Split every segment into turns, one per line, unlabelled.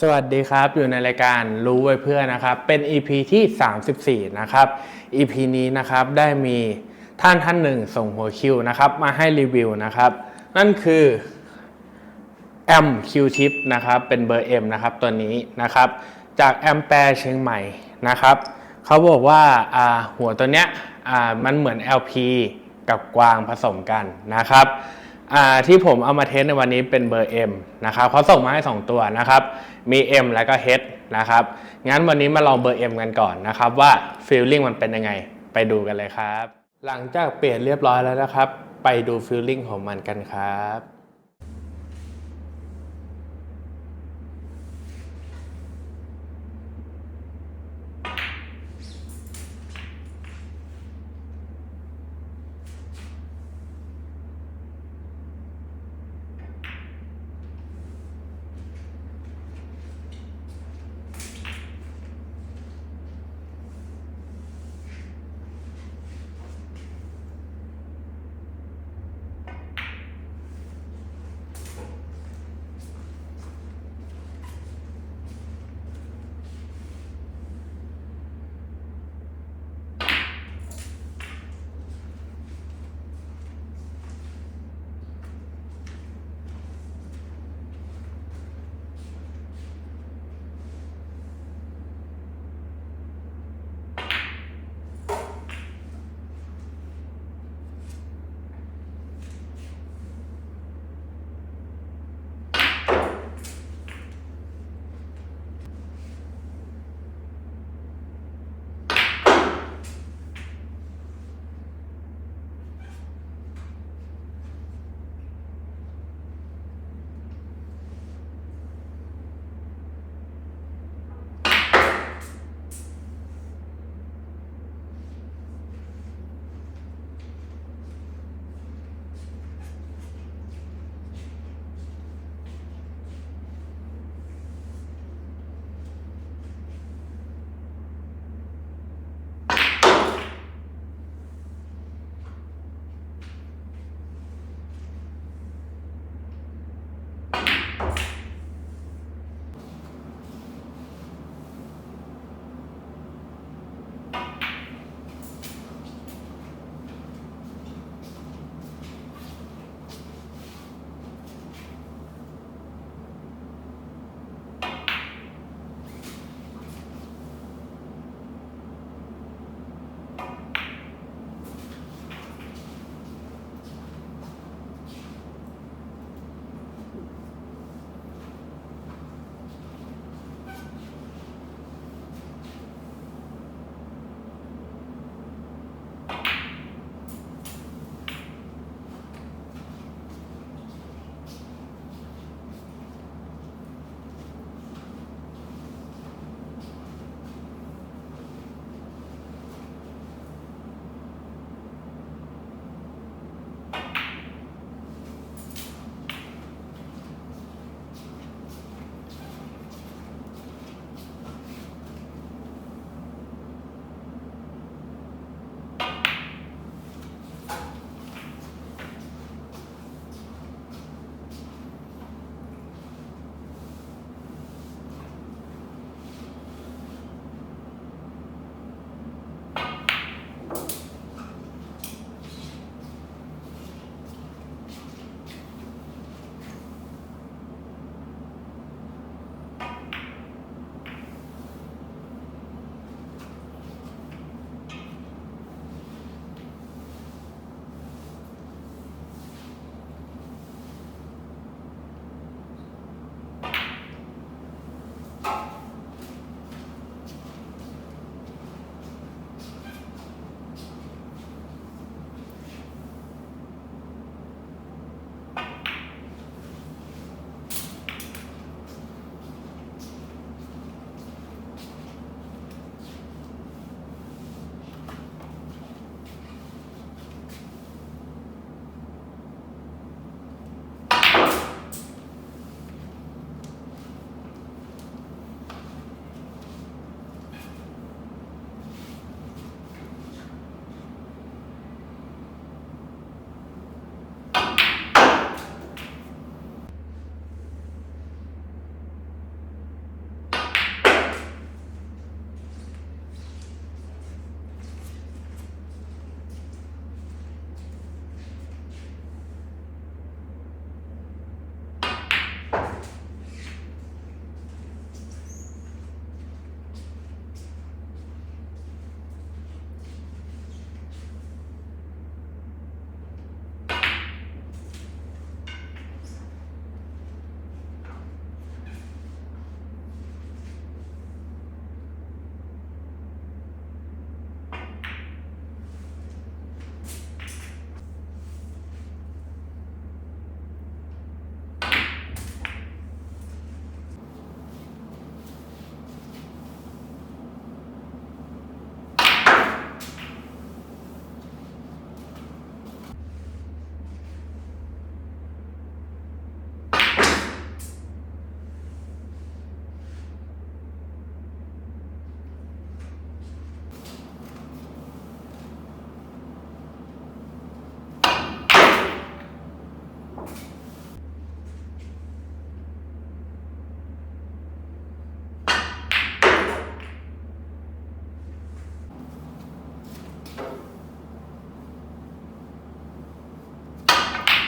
สวัสดีครับ อยู่ในรายการรู้ไว้เพื่อนะครับ เป็น EP ที่ 34 นะครับ EP นี้นะครับได้มีท่านท่านหนึ่งส่งหัวคิวนะครับ มาให้รีวิวนะครับ นั่นคือแอมคิวทิปนะครับ เป็นเบอร์ M นะครับตัวนี้นะครับ จากแอมแปร์เชียงใหม่นะครับเขาบอกว่าอ่าหัวตัวเนี้ยอ่ามันเหมือน LP กับกวางผสมกันนะครับ ที่ผมเอามาเทสในวันนี้เป็นเบอร์ M นะครับเขาส่งมาให้ 2 ตัวนะครับ มี M แล้วก็ H นะครับ งั้นวันนี้มาลองเบอร์ M กันก่อนนะครับว่าฟีลลิ่งมันเป็นยังไง ไปดูกันเลยครับ หลังจากเปลี่ยนเรียบร้อยแล้วนะครับ ไปดูฟีลลิ่งของมันกันครับ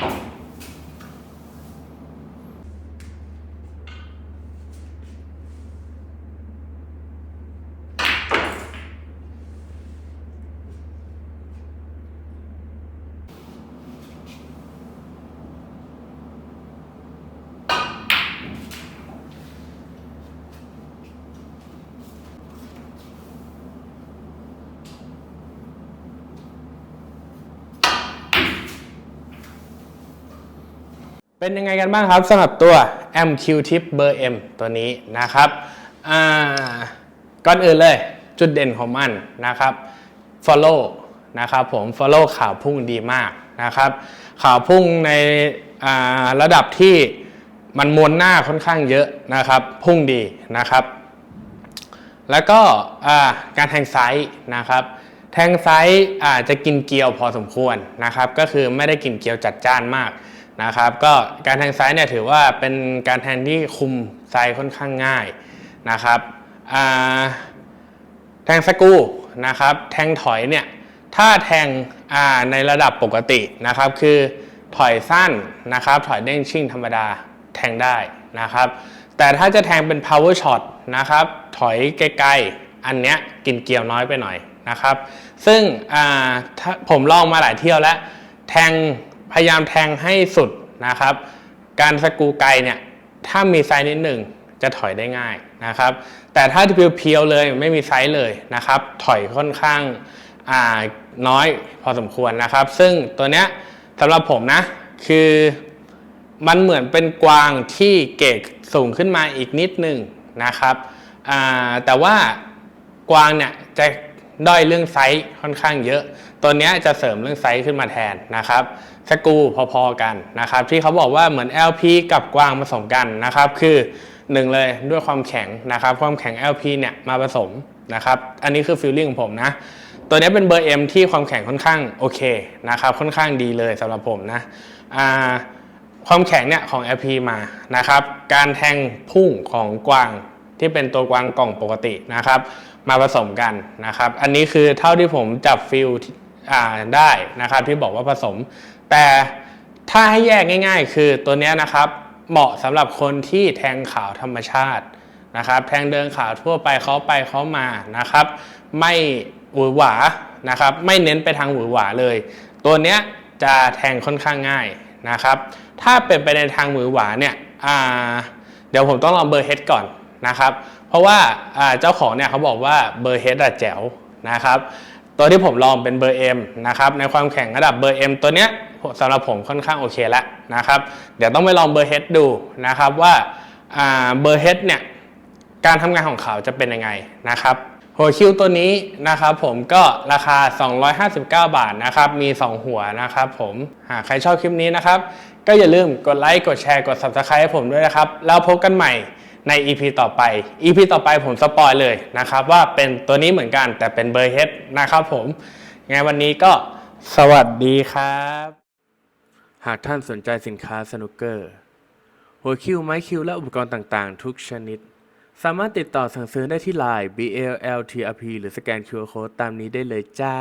Thank you.
เป็นยังไงกันบ้างครับสำหรับตัว MQ Tip เบอร์ M ตัวนี้นะครับก่อนอื่นเลยจุดเด่นของมันนะครับ Follow นะครับผม Follow ข่าวพุ่งดีมากนะครับ ข่าวพุ่งในระดับที่มันมวนหน้าค่อนข้างเยอะนะครับ พุ่งดีนะครับ แล้วก็การแทงไซส์นะครับแทงไซส์อาจจะกินเกลียวพอสมควรนะครับ ก็คือไม่ได้กินเกลียวจัดจ้านมาก นะครับก็การแทงไซส์เนี่ยถือว่าเป็นการแทงที่คุมไซส์ค่อนข้างง่ายนะครับแทงสกูนะครับแทงถอยเนี่ยถ้าแทงในระดับปกตินะครับคือถอยสั้นนะครับถอยเด้งชิ่งธรรมดาแทงได้นะครับแต่ถ้าจะแทงเป็น power shot นะครับถอยไกลๆอันเนี้ยกินเกลียวน้อยไปหน่อยนะครับซึ่งผมลองมาหลายเที่ยวแล้วแทง พยายามแทงให้สุดนะครับ การสกูไกลเนี่ยถ้ามีไซส์นิดหนึ่งจะถอยได้ง่ายนะครับ แต่ถ้าเพียวๆเลยไม่มีไซส์เลยนะครับ ถอยค่อนข้างาน้อยพอสมควรนะครับ ซึ่งตัวเนี้ยสำหรับผมนะคือมันเหมือนเป็นกวางที่เกรดสูงขึ้นมาอีกนิดหนึ่งนะครับแต่ว่ากวางเนี่ยจะ ด้อยเรื่องไซส์ค่อนข้างเยอะ ตัวนี้จะเสริมเรื่องไซส์ขึ้นมาแทนนะครับสกูพอๆกันนะครับ ที่เขาบอกว่าเหมือน LP กับกวางผสมกันนะครับ คือหนึ่งเลยด้วยความแข็งนะครับ ความแข็ง LP เนี่ยมาผสมนะครับ อันนี้คือฟีลลิ่งของผมนะ ตัวนี้เป็นเบอร์ M ที่ความแข็งค่อนข้างโอเคนะครับ ค่อนข้างดีเลยสำหรับผมนะความแข็งเนี่ยของ LP มานะครับ การแทงพุ่งของกวางที่เป็นตัวกวางกล่องปกตินะครับ มาผสมกันนะครับ อันนี้คือเท่าที่ผมจับฟิลได้นะครับ ที่บอกว่าผสม แต่ถ้าให้แยกง่าย ๆ คือตัวนี้นะครับ เหมาะสำหรับคนที่แทงขาวธรรมชาตินะครับ แทงเดินขาวทั่วไปเขาไปเขามานะครับ ไม่หวือหวานะครับ ไม่เน้นไปทางหวือหวาเลย ตัวเนี้ยจะแทงค่อนข้างง่ายนะครับ ถ้าเป็นไปในทางหวือหวาเนี่ยเดี๋ยวผมต้องลองเบอร์เฮดก่อนนะครับ เพราะว่าเจ้าของเนี่ยเขาบอกว่าเบอร์เฮดอะแจ๋วนะครับตัวที่ผมลองเป็นเบอร์ M นะครับในความแข็งระดับเบอร์ M ตัวเนี้ยสำหรับผมค่อนข้างโอเคแล้วนะครับเดี๋ยวต้องไปลองเบอร์เฮดดูนะครับว่าอ่าเบอร์เฮดเนี่ยการทำงานของเขาจะเป็นยังไงนะครับหัวคิวตัวนี้นะครับผมก็ราคา 259 บาทนะครับมี 2 หัวนะครับผมหากใครชอบคลิปนี้นะครับ ก็อย่าลืมกดไลค์กดแชร์กด Subscribe ให้ผมด้วยนะครับ แล้วพบกันใหม่ ใน EP ต่อไป EP ต่อไปผมสปอยเลยนะครับ ว่าเป็นตัวนี้เหมือนกันแต่เป็นเบอร์เฮดนะครับผมไงวันนี้ก็สวัสดีครับ หากท่านสนใจสินค้าสนุกเกอร์ หัวคิวไม้คิวและอุปกรณ์ต่างๆ ทุกชนิด สามารถติดต่อสั่งซื้อได้ที่ Line BLLTRP หรือสแกน QR Code ตามนี้ได้เลยจ้า